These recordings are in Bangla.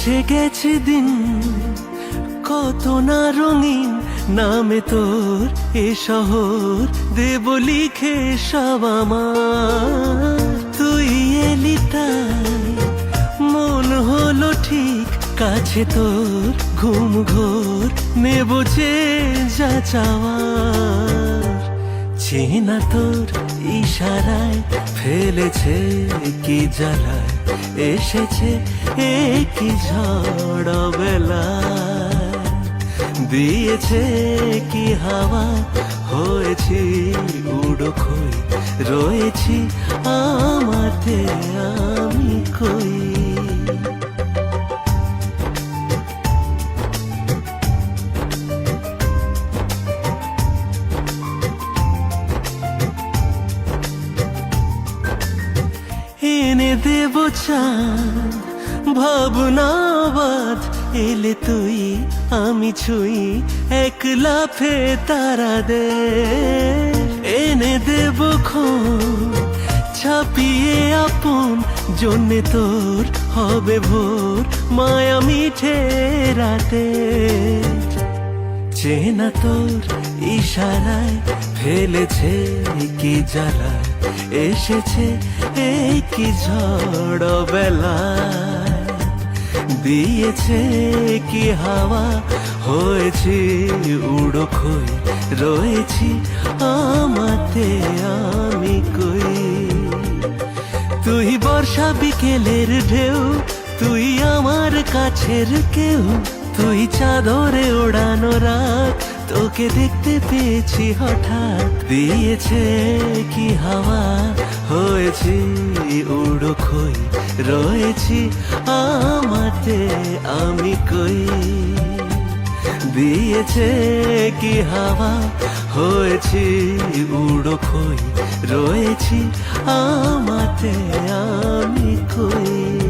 এসে গেছে দিন, কত না রঙিন নামে তোর এ শহর। দেব লিখে সব আমার। তুই এলি মন হলো ঠিক, কাছে তোর ঘুম ঘোর। নেব যে যা চাওয়ার চেনা তোর ইশারায়। ফেলেছে কি জ্বালায়। এসেছে একই ঝড় বেলা দিয়েছে কি হাওয়া হয়েছি উড়ো রয়েছি আমাতে আমি কই। দেব চাঁদ, ভাবনাবাদ এলে তুই, আমি ছুই এক লাফে তারা দে এনে দেব ছাপিয়ে আপন, জন্যে তোর হবে ভোর, মায়া মিঠে রাতে। চেনা তোর ইশারায় ফেলেছে কি জ্বালায়। এসেছে এই কি ঝড় বেলায় দিয়েছে কি হাওয়া? হয়েছে উড়ো খই রয়েছি আমাতে আমি কই? তুই বর্ষা বিকেলের ঢেউ, তুই আমার কাছের কেউ, তুই চাদরে ওড়ানো রাত তোকে দেখতে পেয়েছি হঠাৎ। দিয়েছে কি হাওয়া? হয়েছি উড়ো খই। রয়েছি আমাতে, আমি কই? দিয়েছে কি হাওয়া? হয়েছি উড়ো খই। রয়েছি আমাতে, আমি কই?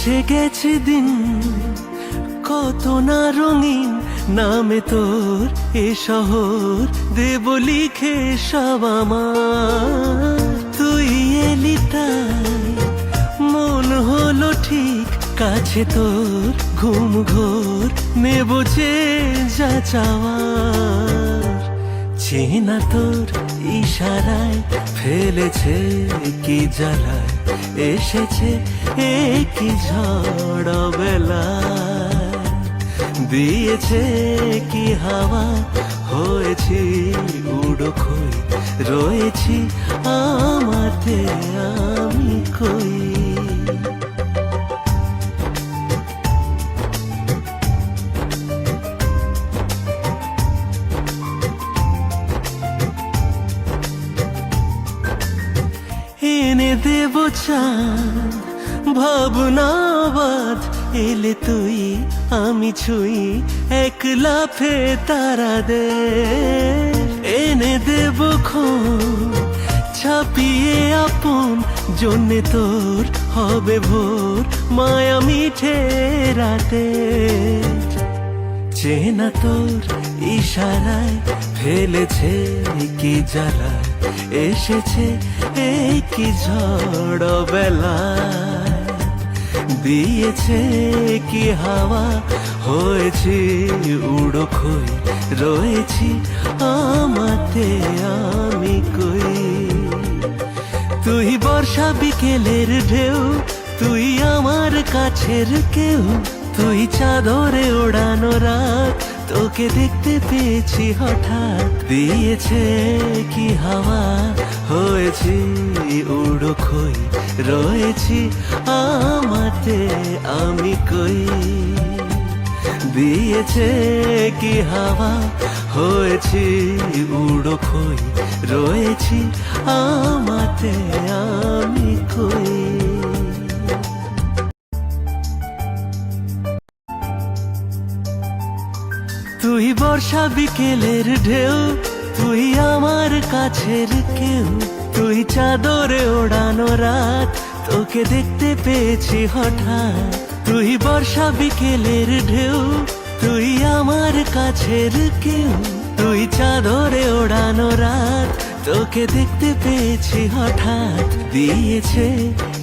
এসে গেছে দিন। কত না রঙিন নামে তোর এ শহর। দেব লিখে সব আমার। তুই এলি মন হলো ঠিক। কাছে তোর ঘুম ঘোর, নেব যে যা চাওয়ার। চেনা তোর ইশারায়, ফেলেছে কি জ্বালায়, এসেছে কি ঝড় বেলায় দিয়েছে কি হাওয়া, হয়েছি উড়ো রয়েছি আমাতে আমি কই। চাঁদ ভাবনাবাদ এলে তুই আমি ছুই এক লাফে তারা দে এনে দেব ছাপিয়ে আপন জন্যে তোর হবে ভোর মায়া মিঠে রাতে চেনা তোর ইশারায় ফেলেছে কি জ্বালায় এসেছে এই কি ঝড় বেলায় দিয়েছে কি হাওয়া, হয়েছে উড়ো খই রয়েছি আমাতে, আমি কই? তুই বর্ষা বিকেলের ঢেউ, তুই আমার কাছের কেউ। তুই চাদরে ওড়ানো রাত তোকে দেখতে পেয়েছি হঠাৎ। দিয়েছে কি হাওয়া? হয়েছি উড়ো খই। রয়েছি আমাতে, আমি কই? দিয়েছে কি হাওয়া? হয়েছি উড়ো খই। রয়েছি আমাতে, আমি কই? বিকেলের ঢেউ, তুই আমার কাছের কেউ। তুই চাদরে ওড়ানো রাত, তোকে দেখতে পেয়েছি হঠাৎ। তুই বর্ষা বিকেলের ঢেউ, তুই আমার কাছের কেউ। তুই চাদরে ওড়ানো রাত, তোকে দেখতে পেয়েছি হঠাৎ। দিয়েছে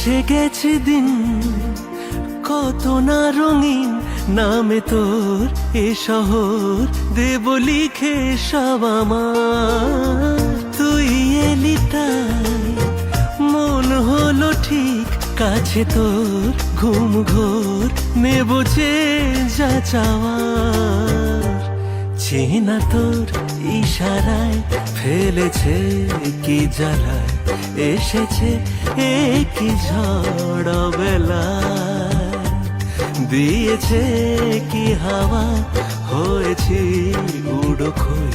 এসে গেছে দিন। কত না রঙিন নামে তোর এ শহর। দেব লিখে সব আমার। তুই এলি মন হলো ঠিক। কাছে তোর ঘুম ঘোর, নেব যে যা চাওয়ার। চেনা তোর ইশারায় ফেলেছে কি জ্বালায়। এসেছে কি ঝড় বেলা দিয়েছে কি হাওয়া হয়েছে উড়ো খই